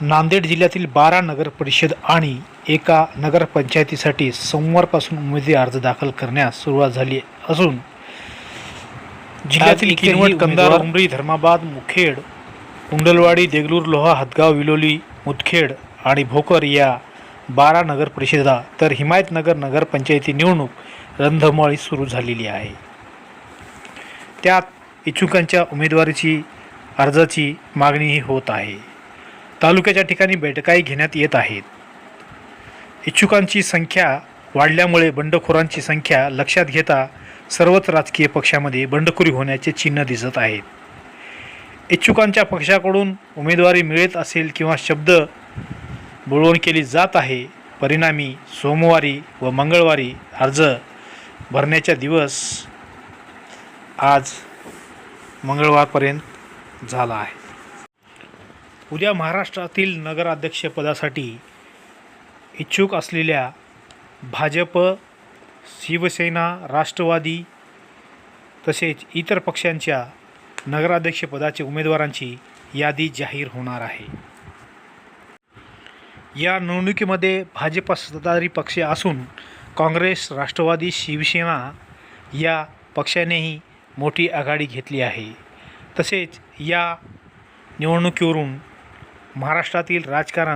नांदेड जिल्ह्यातील बारा नगर परिषद आणि एका नगरपंचायतीसाठी सोमवारपासून उमेदवारी अर्ज दाखल करण्यास सुरुवात झाली असून जिल्ह्यातील किनवट उमेदवार- उमरी धर्माबाद मुखेड कुंडलवाडी देगलूर लोहा हदगाव विलोली मुदखेड आणि भोकर या बारा नगर परिषदा तर हिमायतनगर नगरपंचायती निवडणूक रंधमाळी सुरू झालेली आहे. त्यात इच्छुकांच्या उमेदवारीची अर्जाची मागणीही होत आहे. तालुक्याच्या ठिकाणी बैठकाही घेण्यात येत आहेत. इच्छुकांची संख्या वाढल्यामुळे बंडखोरांची संख्या लक्षात घेता सर्वच राजकीय पक्षामध्ये बंडखोरी होण्याचे चिन्ह दिसत आहेत. इच्छुकांच्या पक्षाकडून उमेदवारी मिळत असेल किंवा शब्द बोलवण केली जात आहे परिणामी सोमवारी व मंगळवारी अर्ज भरण्याचा दिवस आज मंगळवारपर्यंत झाला आहे. उद्या महाराष्ट्रातील नगराध्यक्षपदासाठी इच्छुक असलेल्या भाजप शिवसेना राष्ट्रवादी तसेच इतर पक्षांच्या नगराध्यक्षपदाच्या उमेदवारांची यादी जाहीर होणार आहे. या निवडणुकीमध्ये भाजप सत्ताधारी पक्ष असून काँग्रेस राष्ट्रवादी शिवसेना या पक्षानेही मोठी आघाडी घेतली आहे. तसेच या निवडणुकीवरून महाराष्ट्रातील राजकारण